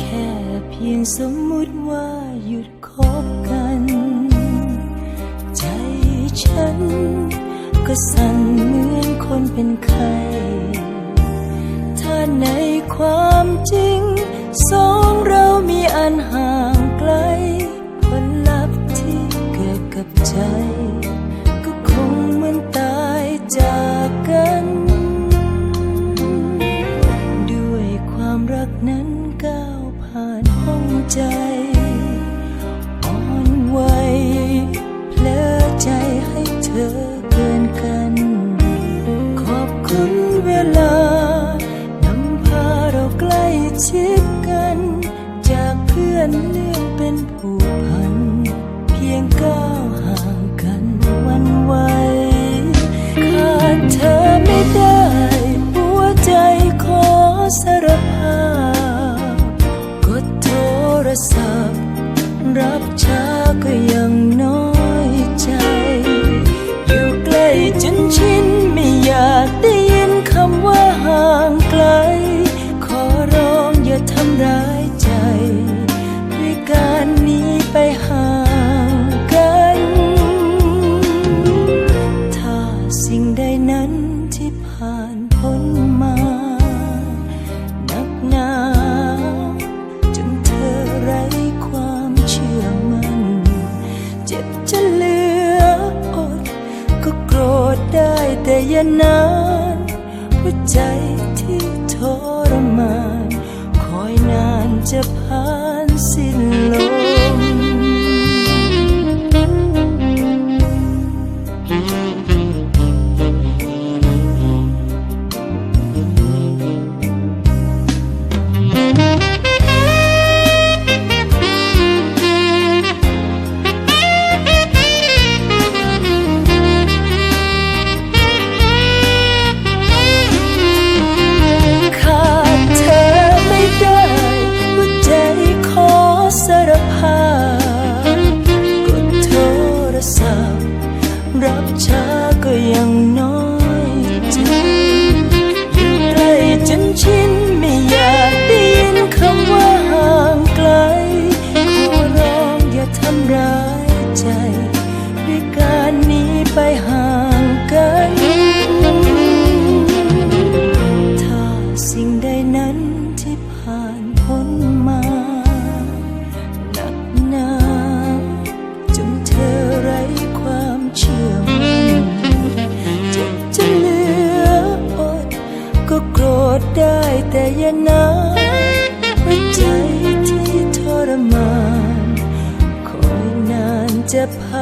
แค่เพียงสมมติว่าหยุดคบกัน ใจฉันก็สั่นเหมือนคนเป็นไข้ถ้าในความจริง สองเรามีอันหา ถึงเวลานำพาเราใกล้ชิดกัน จากเพื่อนเลื่องเป็นผู้พัน เพียงก้าวห่างกันวันไวขาดเธอไม่ได้ หัวใจขอสารภาพกดโทรศัพท์รับฉัน แต่ยานานหัวใจที่ทรมาน คอยนานจะผ่านสิ้นลม รับช้าก็ยังน้อย ได้แต่อย่านานหัวใจที่ทรมานคอยนานจะผ่าน